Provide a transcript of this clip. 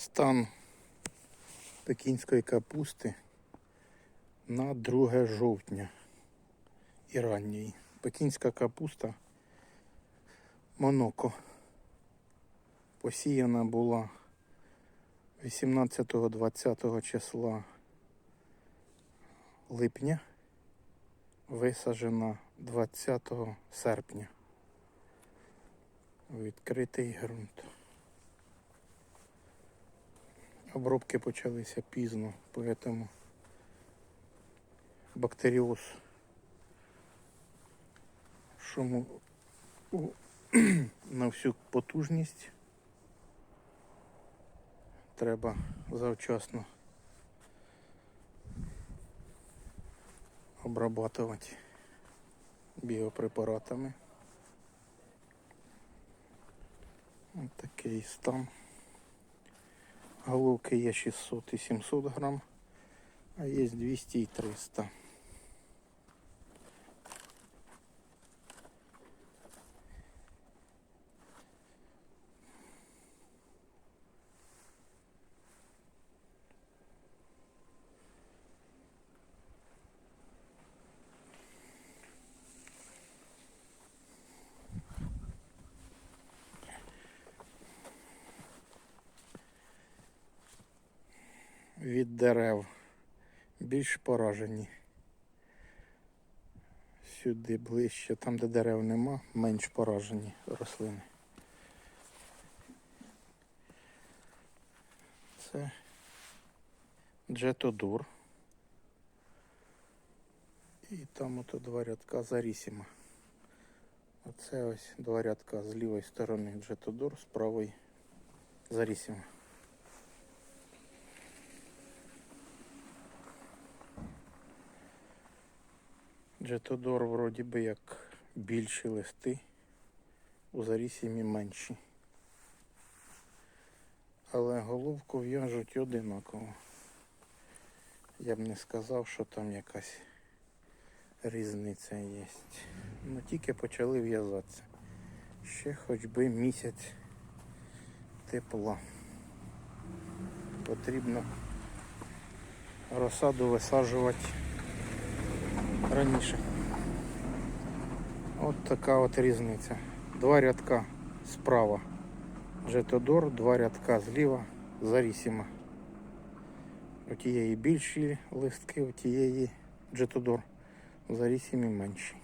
Стан пекінської капусти на 2 жовтня і ранньої. Пекінська капуста Моноко. Посіяна була 18-20 числа липня, висаджена 20 серпня. Відкритий ґрунт. Обробки почалися пізно, поэтому бактеріоз шуму на всю потужність треба завчасно обрабатувати біопрепаратами. Ось такий стан. Головки є 600 і 700 грам, а є 200 і 300. Від дерев більш поражені. Сюди ближче, там де дерев нема, менш поражені рослини. Це джетодур. І там ото два рядка зарісіма. Оце ось два рядка з лівої сторони джетодур, з правої зарісіма. Джетодор вроді би як більші листи, у зарісімі менші. Але головку в'яжуть одинаково. Я б не сказав, що там якась різниця є. Ну тільки почали в'язатися. Ще хоч би місяць тепла. Потрібно розсаду висаджувати раніше. От така от різниця. Два рядка справа Жетодор, два рядка зліва Зарісіма. У тієї більші листки, у тієї Джетодор. У Зарісімі менші.